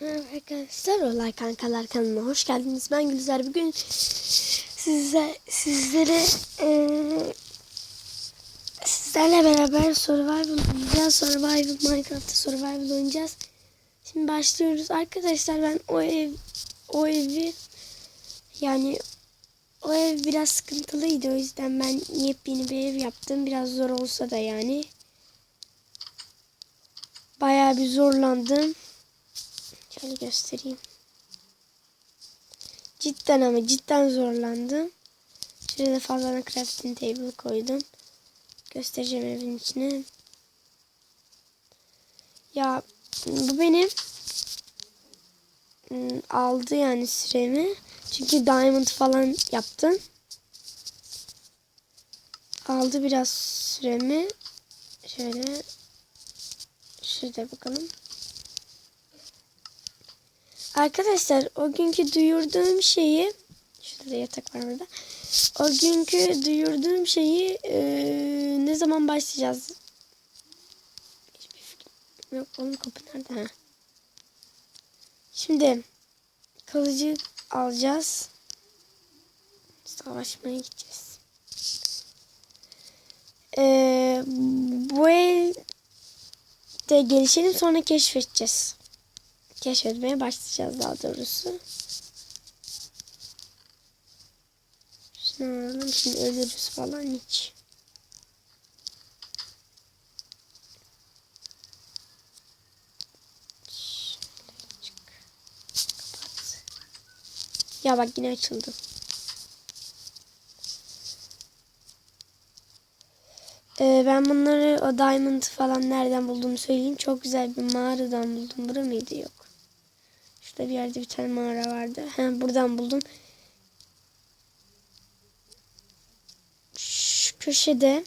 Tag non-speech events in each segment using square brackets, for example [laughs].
Merhaba arkadaşlar, Olay Kankalar kanalına hoş geldiniz. Ben Gülizar. Bugün size, sizlere eee sizlerle beraber Survival oynayacağız. Survival, Minecraft'ta Survival oynayacağız. Şimdi başlıyoruz. Arkadaşlar ben o ev, o evi yani o ev biraz sıkıntılıydı. O yüzden ben yepyeni bir ev yaptım. Biraz zor olsa da yani. Bayağı bir zorlandım. Şöyle göstereyim. Cidden ama cidden zorlandım. Şurada fazla crafting table koydum. Göstereceğim evin içine. Ya bu benim ım, aldı yani süremi. Çünkü diamond falan yaptım. Aldı biraz süremi. Şöyle şurada bakalım. Arkadaşlar o günkü duyurduğum şeyi şurada da yatak var burada. O günkü duyurduğum şeyi eee, ne zaman başlayacağız? Hiçbir fikrim yok. Oğlum kapı nerede? Ha. Şimdi kılıcı alacağız. Savaşmaya gideceğiz. Eee bu elde gelişelim sonra keşfedeceğiz keşfetmeye başlayacağız daha doğrusu. Şunu alalım. Şimdi ölürüz falan hiç. Ya bak yine açıldı. Ee, ben bunları o diamond falan nereden bulduğumu söyleyeyim. Çok güzel bir mağaradan buldum. Bura mıydı? Yok. Şurada bir yerde bir tane mağara vardı. He, buradan buldum. Şu köşede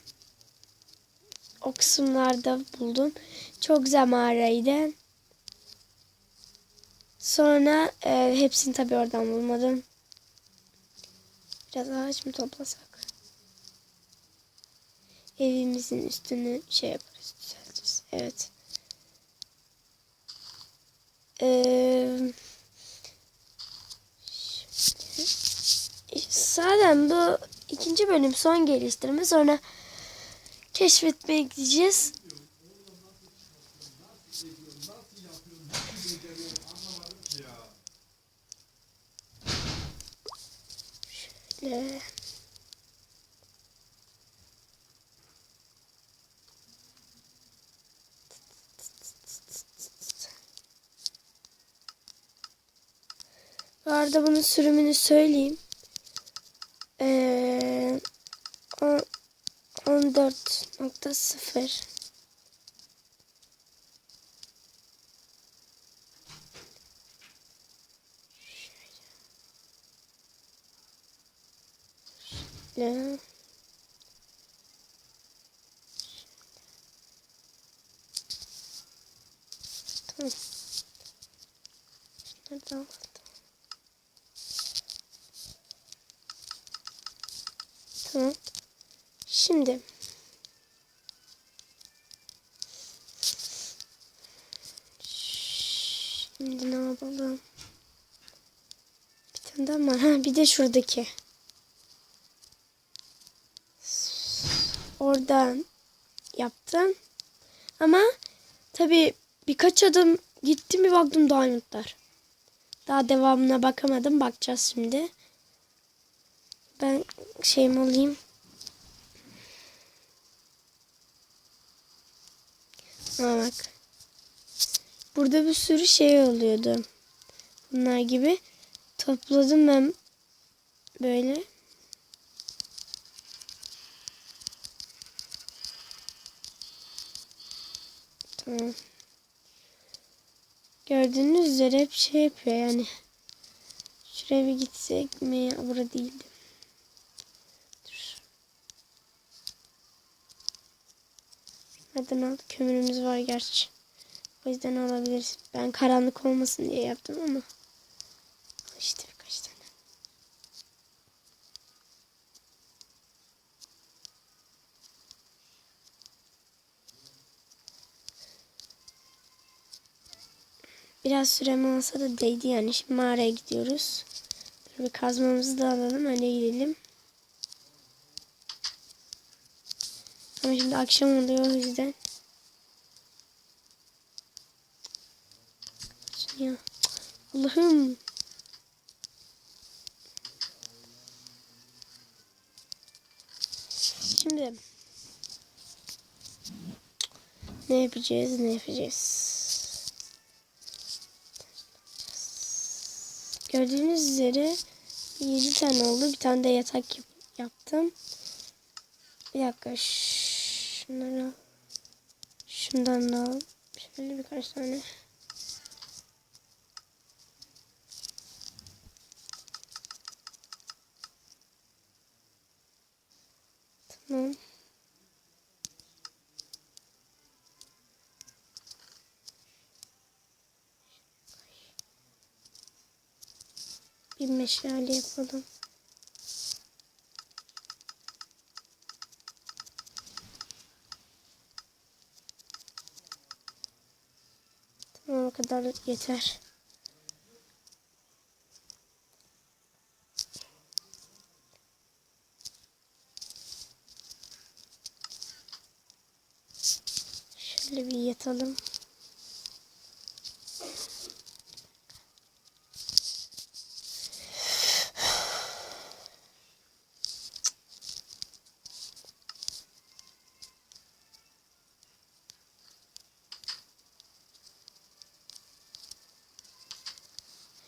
o kısımlarda buldum. Çok güzel mağaraydı. Sonra e, hepsini tabii oradan bulmadım. Biraz ağaç mı toplasak? Evimizin üstünü şey yaparız, düzeltiriz. Evet. Ee, zaten bu ikinci bölüm son geliştirme. Sonra keşfetmeye gideceğiz. Şöyle. Bu arada bunun sürümünü söyleyeyim. Ee, on- 14.0 Şöyle. Tamam. Şunları Tamam. Şimdi Şimdi ne yapalım? Bir tane daha var. Ha, bir de şuradaki. Oradan yaptım. Ama tabii birkaç adım gittim bir baktım diamondlar. Daha devamına bakamadım. Bakacağız şimdi. Ben şeyimi alayım. Ha bak. Burada bir sürü şey oluyordu. Bunlar gibi. Topladım ben böyle. Tamam. Gördüğünüz üzere hep şey yapıyor yani. Şuraya bir gitsek mi? Ya, Bura değildi. Nereden al? Kömürümüz var gerçi. O yüzden alabiliriz. Ben karanlık olmasın diye yaptım ama. İşte birkaç tane. Biraz sürem olsa da değdi yani. Şimdi mağaraya gidiyoruz. Bir kazmamızı da alalım. Öyle gidelim. Ama şimdi akşam oluyor o yüzden. Allah'ım. Şimdi ne yapacağız? Ne yapacağız? Gördüğünüz üzere 7 tane oldu. Bir tane de yatak yap- yaptım. Bir dakika. Şunları al. Şundan da al. Şöyle birkaç tane. Tamam. Bir meşale yapalım. Tamam o kadar yeter. Şöyle bir yatalım.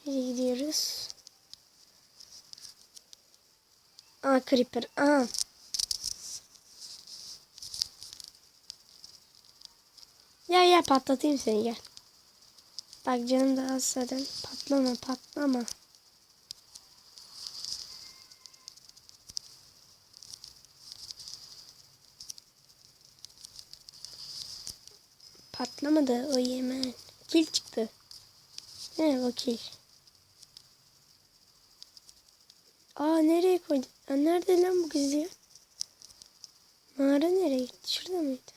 Nereye gidiyoruz? Aa creeper. Aa. Ya ya patlatayım seni gel. Bak canım da az zaten. Patlama patlama. Patlamadı o yemen. Kil çıktı. Ne o kil? Aa nereye koydun? Aa, nerede lan bu kız ya? Mağara nereye gitti? Şurada mıydı?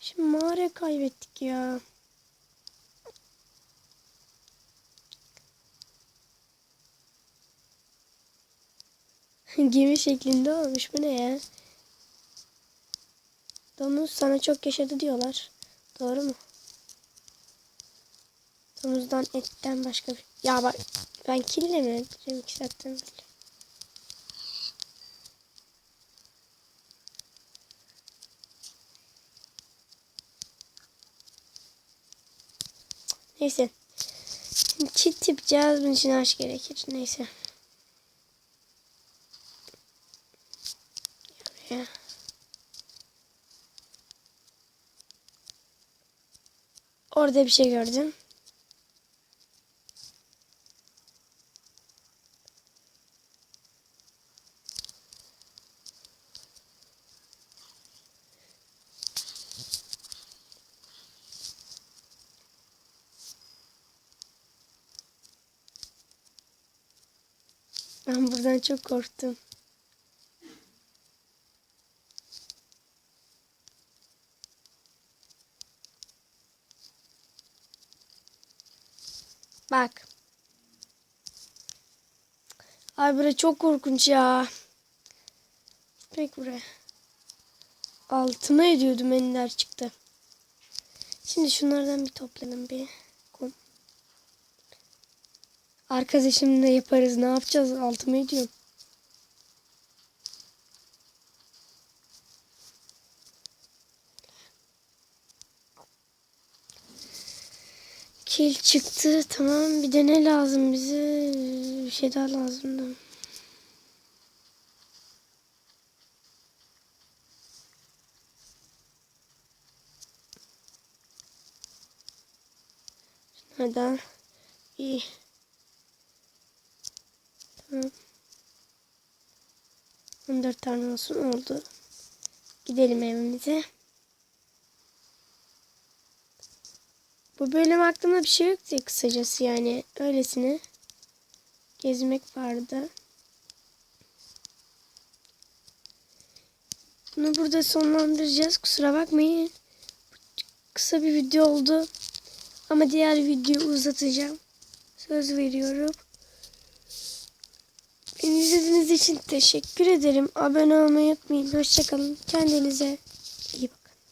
Şimdi mağara kaybettik ya. [laughs] Gemi şeklinde olmuş. Bu ne ya? Domuz sana çok yaşadı diyorlar. Doğru mu? Domuzdan etten başka bir... Ya bak ben kille mi öldüreceğim iki saatten beri? Neyse. Çit yapacağız. Bunun için ağaç gerekir. Neyse. Buraya. Orada bir şey gördüm. Ben buradan çok korktum. Bak. Ay burası çok korkunç ya. Gitmek buraya. Altıma ediyordum ender çıktı. Şimdi şunlardan bir toplayalım bir. Arkadaşımla yaparız. Ne yapacağız? Altıma ediyorum. Kil çıktı. Tamam. Bir de ne lazım bize? Bir şey daha lazımdı. Şunlardan iyi. Tamam. 14 tane olsun oldu. Gidelim evimize. Bu bölüm aklımda bir şey yoktu kısacası yani öylesine gezmek vardı. Bunu burada sonlandıracağız. Kusura bakmayın. kısa bir video oldu. Ama diğer videoyu uzatacağım. Söz veriyorum. İzlediğiniz için teşekkür ederim. Abone olmayı unutmayın. Hoşçakalın. Kendinize